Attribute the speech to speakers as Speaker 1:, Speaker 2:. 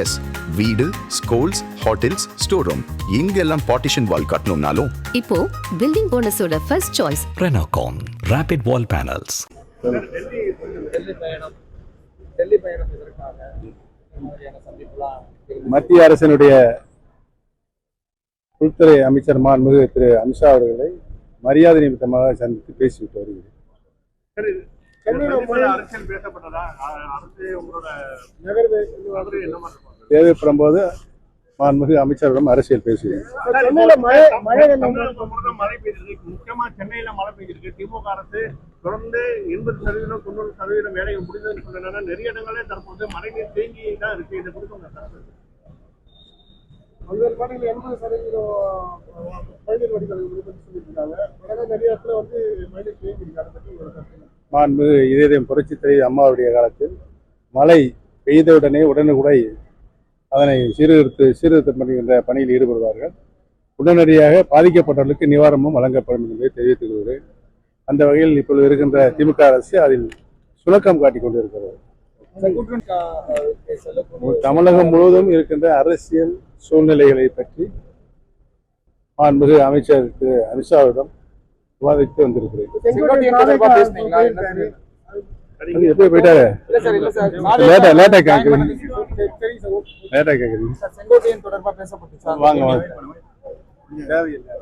Speaker 1: S வீடு schools hotels store room இங்கெல்லாம் partition wall கட்டணும்னாலும்.
Speaker 2: இப்போ பில்டிங் போனஸோட ஃபர்ஸ்ட் சாய்ஸ்
Speaker 3: இந்த மாதிரியான சந்திப்புலாம் இருக்கு.
Speaker 4: மத்திய அரசினுடைய உள்துறை அமைச்சர் மாண்புமிகு திரு அமித்ஷா அவர்களை மரியாதை நிமித்தமாக சந்தித்து பேசிவிட்டு வருகிறேன்.
Speaker 5: அரசியல் பேசப்பட்டதா? அ- அரசு உங்களோட நகர்வு என்ன மாதிரி இருக்கும்?
Speaker 4: தேவைப்படும் போது மாண்புமிகு அமைச்சரிடம் அரசியல் பேசுகிறேன்.
Speaker 5: சென்னையில மழை மழை மழை பெய்திருக்கு. முக்கியமா சென்னையில மழை பெய்திருக்கு. திமுக அரசு தொடர்ந்து எண்பது சதவீதம் தொண்ணூறு சதவீதம் வேலைகள் முடிந்ததுன்னு சொன்னா நிறைய இடங்களே தற்போது மழைநீர் தேங்கி தான் இருக்கு. இதை குறித்து உங்க கருத்து பல்வேறு மாநில எண்பது சதவீதம் மழைநீர் வடிகால் சொல்லியிருக்காங்க. உடனே நிறைய இடத்துல வந்து மழைநீர் தேங்கி இருக்கு
Speaker 4: மாண்புமிகு இதயம் புரட்சி தலைவி அம்மாவுடைய காலத்தில். மழை பெய்தவுடனே உடனுக்குடை அதனை சீர்திருத்த சீர்திருத்தம் பண்ணுகின்ற பணியில் ஈடுபடுவார்கள். உடனடியாக பாதிக்கப்பட்டவர்களுக்கு நிவாரணமும் வழங்கப்படும் என்பதை தெரிவித்துக் கொள்கிறேன். அந்த வகையில் இப்பொழுது இருக்கின்ற திமுக அரசு அதில் சுணக்கம் காட்டிக் கொண்டிருக்கிறது. தமிழகம் முழுவதும் இருக்கின்ற அரசியல் சூழ்நிலைகளை பற்றி மாண்புமிகு அமைச்சர் திரு அமித்ஷாவிடம் விவாதித்து வந்திருக்கிறேன். போயிட்டாரு?
Speaker 3: இல்ல சார், இல்ல சார்.
Speaker 4: லேட்டா வாங்க வாங்க. தேவையில்லை